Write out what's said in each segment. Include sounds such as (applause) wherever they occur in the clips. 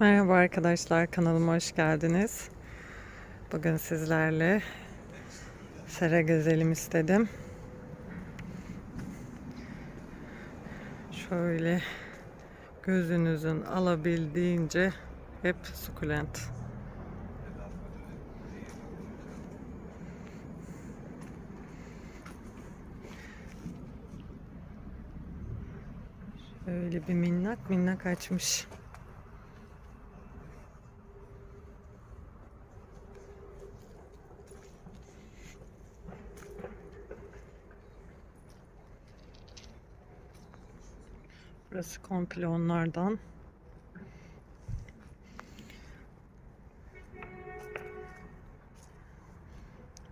Merhaba arkadaşlar, kanalıma hoş geldiniz. Bugün sizlerle sera gezelim istedim. Şöyle gözünüzün alabildiğince hep sukulent. Şöyle bir minnak minnak açmış. Burası komple onlardan.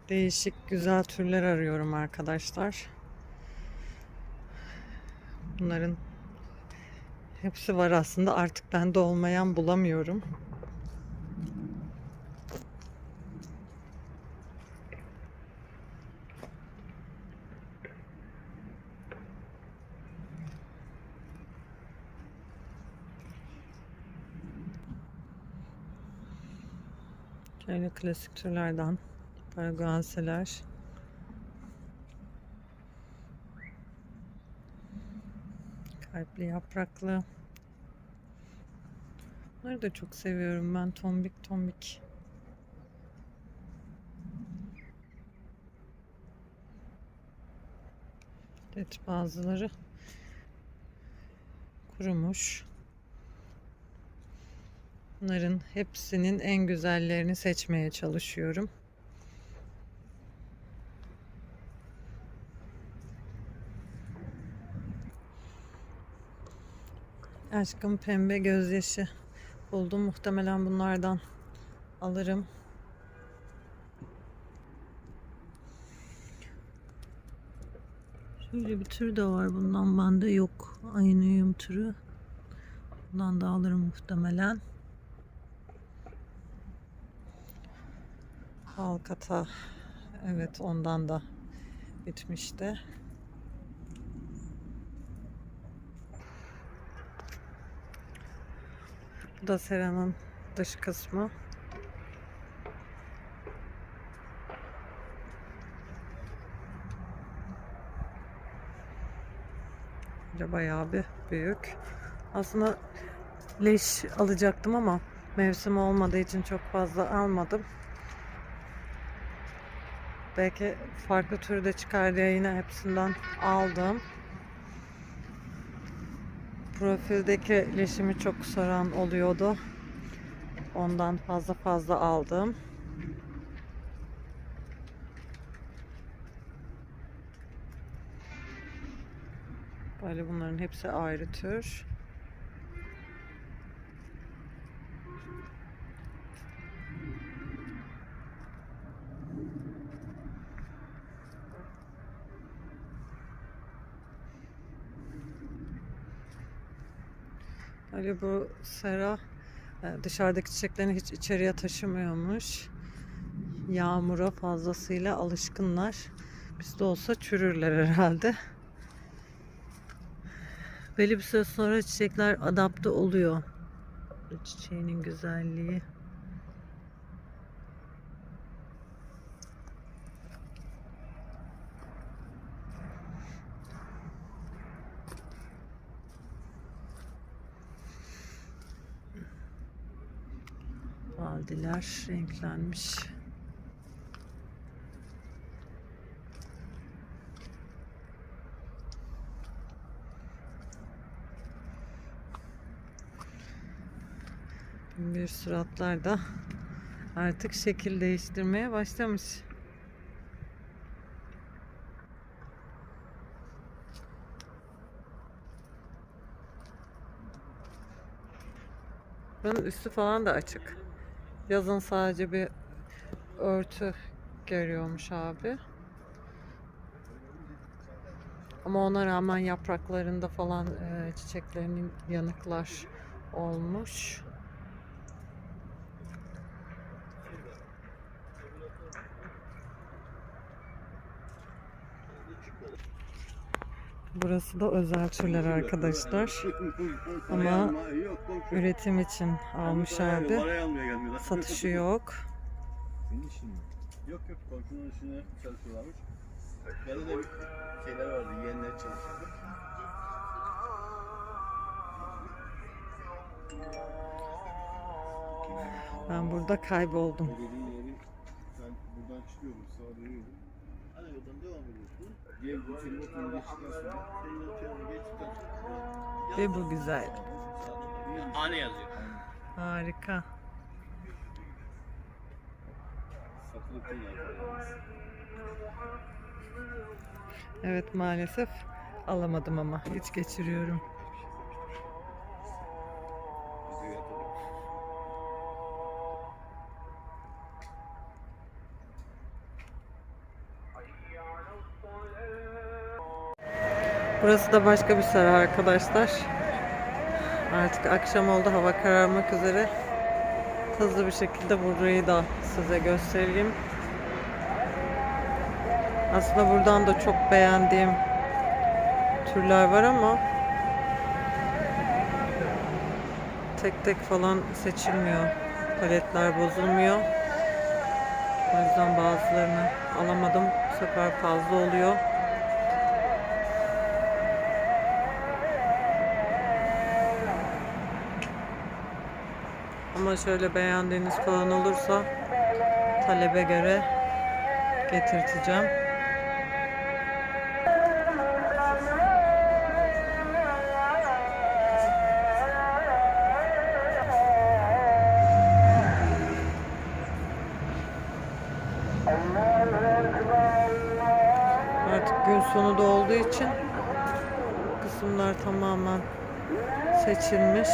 Değişik güzel türler arıyorum arkadaşlar. Bunların hepsi var aslında artık bende olmayan bulamıyorum. Şöyle klasik türlerden paraguanseler. Kalpli yapraklı. Bunları da çok seviyorum ben. Tombik tombik. Evet bazıları kurumuş. Bunların hepsinin en güzellerini seçmeye çalışıyorum. Aşkım pembe gözyaşı buldum. Muhtemelen bunlardan alırım. Şöyle bir tür de var. Bundan bende yok. Aynıyum türü. Bundan da alırım muhtemelen. Halkata. Evet ondan da bitmişti. Bu da seranın dış kısmı. Böyle bayağı bir büyük. Aslında leş alacaktım ama mevsim olmadığı için çok fazla almadım. Belki farklı türde çıkar diye yine hepsinden aldım. Profildeki leşimi çok soran oluyordu. Ondan fazla fazla aldım. Böyle bunların hepsi ayrı tür. Öyle bu sera e, dışarıdaki çiçeklerini hiç içeriye taşımıyormuş. Yağmura fazlasıyla alışkınlar. Bizde olsa çürürler herhalde. Belli bir süre sonra çiçekler adapte oluyor. Çiçeğinin güzelliği. Baldiler renklenmiş. Bir suratlar da artık şekil değiştirmeye başlamış. Bunun üstü falan da açık. Yazın sadece bir örtü geriyormuş abi. Ama ona rağmen yapraklarında falan e, çiçeklerinin yanıklar olmuş. Burası da özel türler arkadaşlar. Ama Üretim için almışlardı. Satışı (laughs) yok. Senin işin mi? Yok yok komşunun işini çalışıyorlarmış. Bende de şeyler vardı, yeğenler çalışıyordu. Ben burada kayboldum. Sen buradan çıkıyordun, sağa dönüyordun. Hani yoldan devam ediyorsun. Diğer bu senin okulun geçtikten sonra, senin okulun geçtikten sonra. Ve bu güzel. Hane yazıyor. Harika. Yani. Evet maalesef alamadım ama hiç geçiriyorum. Burası da başka bir saray arkadaşlar. Artık akşam oldu hava kararmak üzere. Hızlı bir şekilde burayı da size göstereyim. Aslında buradan da çok beğendiğim türler var ama tek tek falan seçilmiyor. Paletler bozulmuyor. O yüzden bazılarını alamadım. Bu sefer fazla oluyor. Ama şöyle beğendiğiniz falan olursa talebe göre getirteceğim. Artık gün sonu da olduğu için kısımlar tamamen seçilmiş.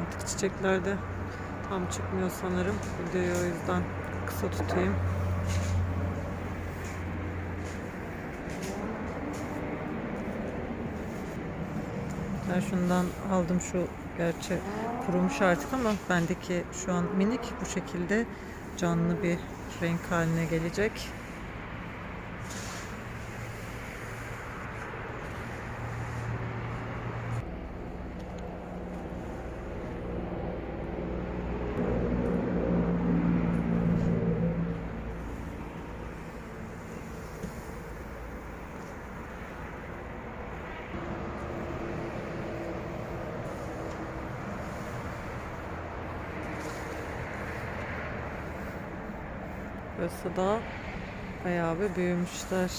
Artık çiçekler de tam çıkmıyor sanırım. Videoyu o yüzden kısa tutayım. Ben şundan aldım şu gerçi kurumuş artık ama bendeki şu an minik bu şekilde canlı bir renk haline gelecek. Burası da bayağı bir büyümüşler.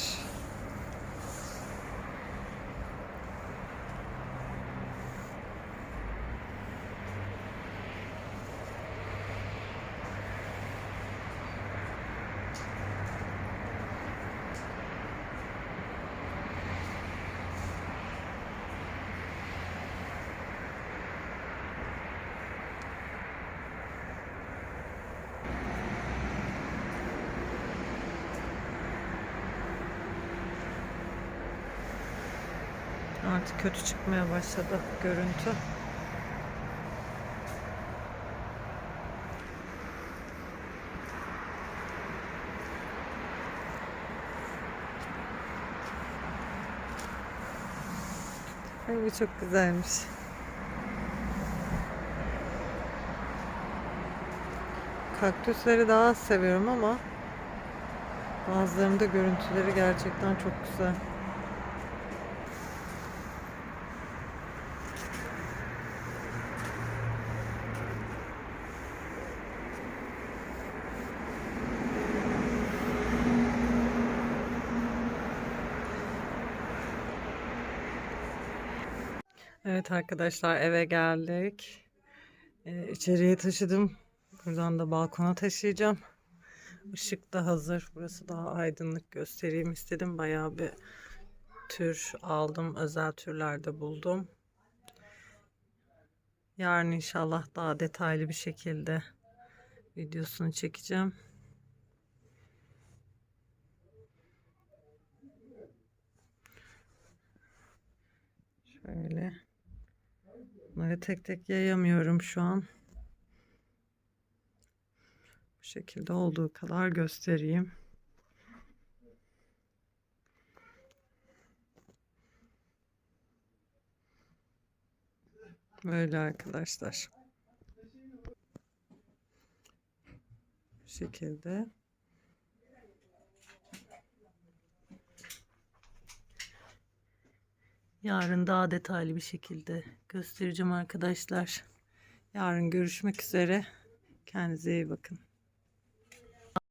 Artık kötü çıkmaya başladı görüntü. Ay bu çok güzelmiş. Kaktüsleri daha az seviyorum ama bazılarında görüntüleri gerçekten çok güzel. Evet arkadaşlar eve geldik. Ee, içeriye taşıdım. Buradan da balkona taşıyacağım. Işık da hazır. Burası daha aydınlık göstereyim istedim. Bayağı bir tür aldım. Özel türlerde buldum. Yarın inşallah daha detaylı bir şekilde videosunu çekeceğim. Şöyle. Bunları tek tek yayamıyorum şu an. Bu şekilde olduğu kadar göstereyim. Böyle arkadaşlar. Bu şekilde. Yarın daha detaylı bir şekilde göstereceğim arkadaşlar. Yarın görüşmek üzere. Kendinize iyi bakın.